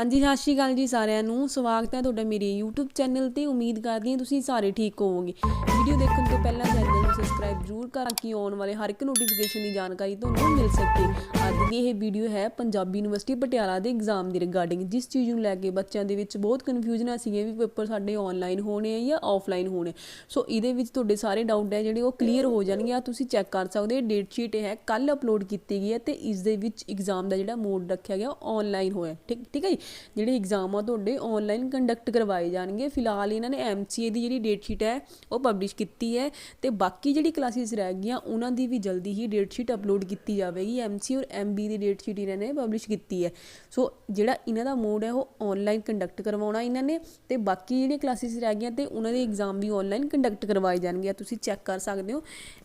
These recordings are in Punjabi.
ਹਾਂਜੀ, ਸਤਿ ਸ਼੍ਰੀ ਅਕਾਲ ਜੀ ਸਾਰਿਆਂ ਨੂੰ। ਸਵਾਗਤ ਹੈ ਤੁਹਾਡਾ ਮੇਰੇ YouTube ਚੈਨਲ ਤੇ। ਉਮੀਦ ਕਰਦੀ ਹਾਂ ਤੁਸੀਂ ਸਾਰੇ ਠੀਕ ਹੋਵੋਗੇ। ਵੀਡੀਓ ਦੇਖਣ ਤੋਂ ਪਹਿਲਾਂ ਚੈਨਲ ਸਬਸਕ੍ਰਾਈਬ ਜ਼ਰੂਰ ਕਰਾਂ ਕਿ ਆਉਣ ਵਾਲੇ ਹਰ ਇੱਕ ਨੋਟੀਫਿਕੇਸ਼ਨ ਦੀ ਜਾਣਕਾਰੀ ਤੁਹਾਨੂੰ ਮਿਲ ਸਕੇ। ਅੱਜ ਦੀ ਇਹ ਵੀਡੀਓ ਹੈ ਪੰਜਾਬੀ ਯੂਨੀਵਰਸਿਟੀ ਪਟਿਆਲਾ ਦੇ ਐਗਜ਼ਾਮ ਦੀ ਰਿਗਾਰਡਿੰਗ ਜਿਸ ਚੀਜ਼ ਨੂੰ ਲੈ ਕੇ ਬੱਚਿਆਂ ਦੇ ਵਿੱਚ ਬਹੁਤ ਕਨਫਿਊਜ਼ਨ ਆ ਸੀਗੇ ਵੀ ਪੇਪਰ ਸਾਡੇ ਆਨਲਾਈਨ ਹੋਣੇ ਆ ਜਾਂ ਆਫਲਾਈਨ ਹੋਣੇ। ਸੋ ਇਹਦੇ ਵਿੱਚ ਤੁਹਾਡੇ ਸਾਰੇ ਡਾਊਟ ਹੈ ਜਿਹੜੇ ਉਹ ਕਲੀਅਰ ਹੋ ਜਾਣਗੇ ਆ ਤੁਸੀਂ ਚੈੱਕ ਕਰ ਸਕਦੇ ਹੋ ਡੇਟ ਸ਼ੀਟ ਇਹ ਹੈ ਕੱਲ ਅਪਲੋਡ ਕੀਤੀ ਗਈ ਹੈ ਤੇ ਇਸ ਦੇ ਵਿੱਚ ਐਗਜ਼ਾਮ ਦਾ ਜਿਹੜਾ ਮੋਡ ਰੱਖਿਆ ਗਿਆ ਆਨਲਾਈਨ ਹੋਇਆ। ਠੀਕ ਠੀਕ ਹੈ ਜੀ? ਜਿਹੜੇ ਐਗਜ਼ਾਮ ਆ ਤੁਹਾਡੇ ਆਨਲਾਈਨ ਕੰਡਕਟ ਕਰਵਾਏ ਜਾਣਗੇ। ਫਿਲਹਾਲ ਇਹਨਾਂ ਨੇ ਐਮਸੀਏ ਦੀ ਜਿਹੜੀ ਡੇਟ ਸ਼ੀਟ ਹੈ, ਉਹ ਪਬਲਿਸ਼ ਕੀਤੀ ਹੈ ਤੇ ਬਾਕੀ ਜਿਹੜੀ ਕਲਾਸਿਸ ਰਹਿ ਗਈਆਂ, ਉਹਨਾਂ ਦੀ ਵੀ ਜਲਦੀ ਹੀ ਡੇਟ ਸ਼ੀਟ ਅਪਲੋਡ ਕੀਤੀ ਜਾਵੇਗੀ। ਐਮਸੀ ਔਰ ਐਮਬੀ ਦੀ ਡੇਟ ਸ਼ੀਟ ਇਹਨਾਂ ਨੇ ਪਬਲਿਸ਼ ਕੀਤੀ ਹੈ। ਸੋ ਜਿਹੜਾ ਇਹਨਾਂ ਦਾ ਮੋਡ ਹੈ, ਉਹ ਆਨਲਾਈਨ ਕੰਡਕਟ ਕਰਵਾਉਣਾ ਇਹਨਾਂ ਨੇ ਤੇ ਬਾਕੀ ਜਿਹੜੀਆਂ ਕਲਾਸਿਸ ਰਹਿ ਗਈਆਂ ਤੇ ਉਹਨਾਂ ਦੇ ਐਗਜ਼ਾਮ ਵੀ ਆਨਲਾਈਨ ਕੰਡਕਟ ਕਰਵਾਏ ਜਾਣਗੇ। ਤੁਸੀਂ ਚੈੱਕ ਕਰ ਸਕਦੇ ਹੋ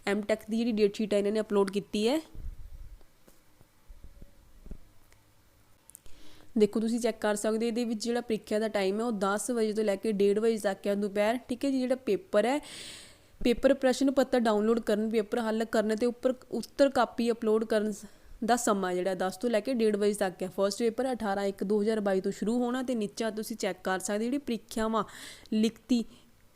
ਐਮਟੈਕ ਦੀ ਜਿਹੜੀ ਡੇਟ ਸ਼ੀਟ ਹੈ, ਇਹਨਾਂ ਨੇ ਅਪਲੋਡ ਕੀਤੀ ਹੈ। ਦੇਖੋ, ਤੁਸੀਂ ਚੈੱਕ ਕਰ ਸਕਦੇ ਹੋ, ਇਹਦੇ ਵਿੱਚ ਜਿਹੜਾ ਪ੍ਰੀਖਿਆ ਦਾ ਟਾਈਮ ਹੈ, ਉਹ 10 ਵਜੇ ਤੋਂ ਲੈ ਕੇ 1:30 ਵਜੇ ਤੱਕ ਹੈ ਦੁਪਹਿਰ। ਠੀਕ ਹੈ ਜੀ, ਜਿਹੜਾ ਪੇਪਰ ਹੈ ਪੇਪਰ ਪ੍ਰਸ਼ਨ ਪੱਤਰ ਡਾਊਨਲੋਡ ਕਰਨ, ਪੇਪਰ ਹੱਲ ਕਰਨ ਤੇ ਉੱਪਰ, ਉੱਤਰ ਕਾਪੀ ਅਪਲੋਡ ਕਰਨ ਦਾ ਸਮਾਂ ਜਿਹੜਾ 10 ਤੋਂ ਲੈ ਕੇ 1:30 ਵਜੇ ਤੱਕ ਹੈ। ਫਰਸਟ ਪੇਪਰ 18 1 2022 ਤੋਂ ਸ਼ੁਰੂ ਹੋਣਾ ਤੇ ਨੀਚਾ ਤੁਸੀਂ ਚੈੱਕ ਕਰ ਸਕਦੇ ਜਿਹੜੀ ਪ੍ਰੀਖਿਆਵਾਂ ਲਿਖਤੀ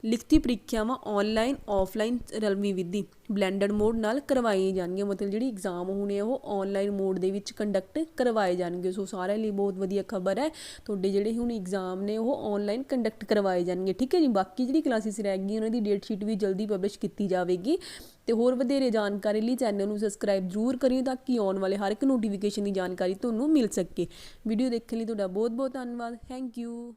ਲਿਖਤੀ ਪ੍ਰੀਖਿਆਵਾਂ ਆਨਲਾਈਨ ਆਫਲਾਈਨ ਰਲਵੀਂ ਵਿਧੀ ਬਲੈਂਡਡ ਮੋਡ ਨਾਲ ਕਰਵਾਈਆਂ ਜਾਣਗੀਆਂ। ਮਤਲਬ ਜਿਹੜੀ ਐਗਜ਼ਾਮ ਹੋਣੇ ਆ, ਉਹ ਆਨਲਾਈਨ ਮੋਡ ਦੇ ਵਿੱਚ ਕੰਡਕਟ ਕਰਵਾਏ ਜਾਣਗੇ। ਸੋ ਸਾਰਿਆਂ ਲਈ ਬਹੁਤ ਵਧੀਆ ਖਬਰ ਹੈ। ਤੁਹਾਡੇ ਜਿਹੜੇ ਹੁਣ ਐਗਜ਼ਾਮ ਨੇ, ਉਹ ਆਨਲਾਈਨ ਕੰਡਕਟ ਕਰਵਾਏ ਜਾਣਗੇ। ਠੀਕ ਹੈ ਜੀ? ਬਾਕੀ ਜਿਹੜੀ ਕਲਾਸਿਸ ਰਹਿ ਗਈਆਂ, ਉਹਨਾਂ ਦੀ ਡੇਟ ਸ਼ੀਟ ਵੀ ਜਲਦੀ ਪਬਲਿਸ਼ ਕੀਤੀ ਜਾਵੇਗੀ। ਤੇ ਹੋਰ ਵਧੇਰੇ ਜਾਣਕਾਰੀ ਲਈ ਚੈਨਲ ਨੂੰ ਸਬਸਕ੍ਰਾਈਬ ਜ਼ਰੂਰ ਕਰਿਓ ਤਾਂ ਕਿ ਆਉਣ ਵਾਲੇ ਹਰ ਇੱਕ ਨੋਟੀਫਿਕੇਸ਼ਨ ਦੀ ਜਾਣਕਾਰੀ ਤੁਹਾਨੂੰ ਮਿਲ ਸਕੇ। ਵੀਡੀਓ ਦੇਖਣ ਲਈ ਤੁਹਾਡਾ ਬਹੁਤ ਬਹੁਤ ਧੰਨਵਾਦ। Thank you